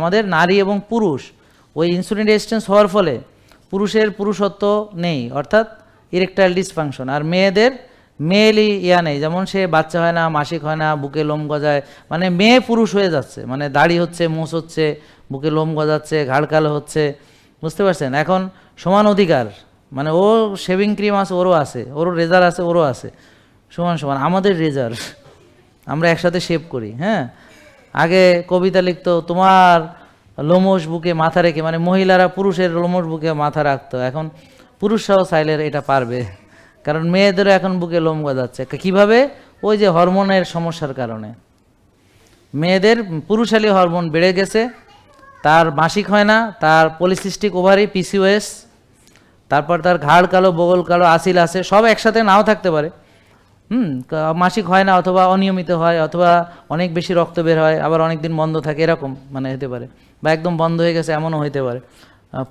আমাদের নারী এবং পুরুষ, ওই ইনসুলিন রেজিস্ট্যান্স হওয়ার ফলে পুরুষের পুরুষত্ব নেই, অর্থাৎ ইরেকটাইল ডিসফাংশন আর মেয়েদের মেয়েলি ইয়া নেই, যেমন সে বাচ্চা হয় না, মাসিক হয় না, বুকে লোম গজায় মানে মেয়ে পুরুষ হয়ে যাচ্ছে মানে দাড়ি হচ্ছে মোষ হচ্ছে, বুকে লোম গজাচ্ছে, ঘাড় কালো হচ্ছে, বুঝতে পারছেন? এখন সমান অধিকার মানে ও শেভিং ক্রিম আছে, ওরও আছে, ওরও রেজার আছে, ওরও আছে, সমান সমান, আমাদের রেজার আমরা একসাথে শেভ করি হ্যাঁ? আগে কবিতা লিখতো, তোমার লোমস বুকে মাথা রেখে মানে মহিলারা পুরুষের লোমস বুকে মাথা রাখতো। এখন পুরুষরাও চাইলে এটা পারবে। কারণ মেয়েদেরও এখন বুকে লোম গজাচ্ছে। কীভাবে? ওই যে হরমোনের সমস্যার কারণে। মেয়েদের পুরুষালী হরমোন বেড়ে গেছে। তার মাসিক হয় না, তার পলিসিস্টিক ওভারি পিসিওএস তারপর তার ঘাড় কালো, বগল কালো আসিল আছে, সব একসাথে নাও থাকতে পারে। হুম মাসিক হয় না অথবা অনিয়মিত হয়, অথবা অনেক বেশি রক্ত বের হয়, আবার অনেক দিন বন্ধ থাকে, এরকম মানে হতে পারে। বা একদম বন্ধ হয়ে গেছে, এমনও হতে পারে।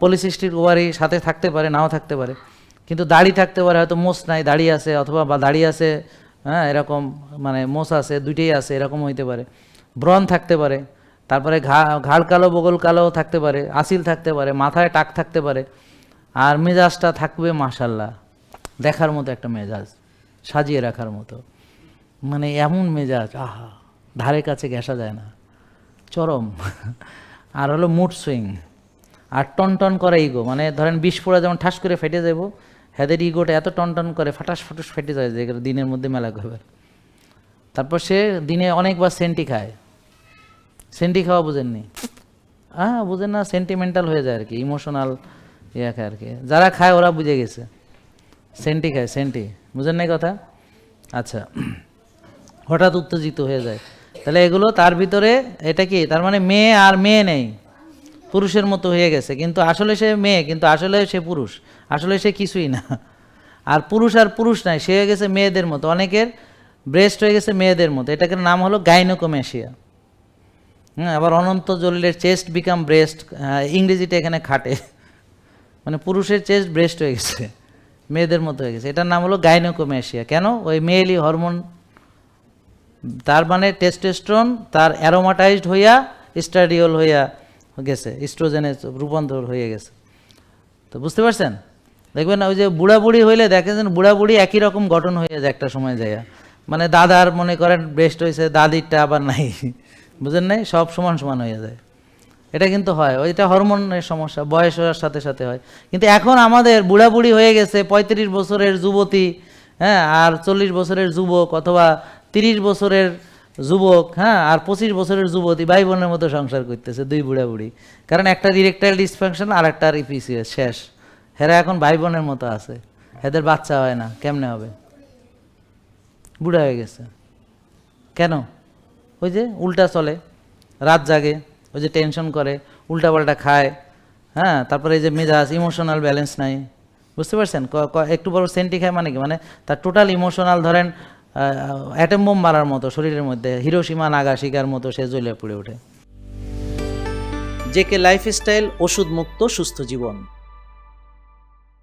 পলিসিস্টিক ওভারি সাথে থাকতে পারে, নাও থাকতে পারে। কিন্তু দাড়ি থাকতে পারে, হয়তো মোষ নাই, দাড়ি আছে, অথবা বা দাড়ি আছে হ্যাঁ এরকম মানে মোষ আছে, দুইটাই আছে, এরকম হইতে পারে। ব্রণ থাকতে পারে, তারপরে ঘা, ঘাড় কালো, বগল কালো থাকতে পারে, আসিল থাকতে পারে, মাথায় টাক থাকতে পারে, আর মেজাজটা থাকবে মাশাল্লাহ, দেখার মতো একটা মেজাজ। সাজিয়ে রাখার মতো। মানে এমন মেজাজ, আহা, ধারে কাছে ঘেঁষা যায় না। চরম। আর হলো মুড সুইং আর টন টন করে ইগো মানে ধরেন বিষ পোড়া যেমন ঠাস করে ফেটে যাব, হেদের ইগোটা এত টন টন করে ফাটাস ফাটাস ফেটে যায় যে দিনের মধ্যে মেলা খাবার তারপর সে দিনে অনেকবার সেন্টি খায়। সেন্টি খাওয়া বুঝেননি। হ্যাঁ বুঝেন না সেন্টিমেন্টাল হয়ে যায় আর কি ইমোশনাল ইয়ে আর কি। যারা খায় ওরা বুঝে গেছে। সেন্টি খায়, সেন্টি। বুঝেন নাই কথা? আচ্ছা। হঠাৎ উত্তেজিত হয়ে যায়। তাহলে এগুলো তার ভিতরে এটা কি? তার মানে মেয়ে আর মেয়ে নেই। পুরুষের মতো হয়ে গেছে। কিন্তু আসলে সে মেয়ে, কিন্তু আসলে সে পুরুষ। আসলে সে কিছুই না। আর পুরুষ আর পুরুষ নাই। সে হয়ে গেছে মেয়েদের মতো। অনেকের ব্রেস্ট হয়ে গেছে মেয়েদের মতো। এটাকে নাম হলো গাইনোকোমেশিয়া হ্যাঁ আবার অনন্ত জলিলের চেস্ট বিকাম ব্রেস্ট ইংরেজিটা এখানে খাটে। মানে পুরুষের চেস্ট ব্রেস্ট হয়ে গেছে। মেয়েদের মতো হয়ে গেছে। এটার নাম হলো গাইনোকোমেশিয়া। কেন? ওই মেয়েলি হরমোন, তার মানে টেস্টোস্টেরন তার অ্যারোমাটাইজড হইয়া স্টাডিওল হইয়া গেছে ইস্ট্রোজেনে রূপান্তর হয়ে গেছে। তো বুঝতে পারছেন? দেখবেন ওই যে বুড়া বুড়ি হইলে দেখেছেন বুড়া বুড়ি একই রকম গঠন হয়ে যায় একটা সময় যায় মানে দাদার মনে করেন ব্রেস্ট হয়েছে দাদিরটা আবার নাই। বুঝেন নাই? সব সমান সমান হয়ে যায়। এটা কিন্তু হয় ওইটা হরমোনের সমস্যা, বয়স হওয়ার সাথে সাথে হয়। কিন্তু এখন আমাদের বুড়া বুড়ি হয়ে গেছে, পঁয়ত্রিশ বছরের যুবতী হ্যাঁ আর চল্লিশ বছরের যুবক অথবা তিরিশ বছরের যুবক হ্যাঁ আর পঁচিশ বছরের যুবতী ভাই বোনের মতো সংসার করতেছে দুই বুড়া বুড়ি কারণ একটা ডিরেক্টাইল ডিসফাংশন আর একটা ইপিসিএস শেষ। হেরা এখন ভাই বোনের মতো আছে এদের বাচ্চা হয় না, কেমনে হবে? বুড়া হয়ে গেছে। কেন? ওই যে উল্টা চলে, রাত জাগে। ওই যে টেনশন করে, উল্টাপাল্টা খায় হ্যাঁ? তারপরে এই যে মেজাজ ইমোশনাল ব্যালেন্স নাই। বুঝতে পারছেন? একটু বড় সেন্টি খায় মানে কি? মানে তার টোটাল ইমোশনাল ধরেন অ্যাটম বোম মারার মতো শরীরের মধ্যে হিরোসীমা নাগাশিকার মতো সে জ্বলে পড়ে ওঠে। জেকে লাইফস্টাইল ওষুধ মুক্ত সুস্থ জীবন।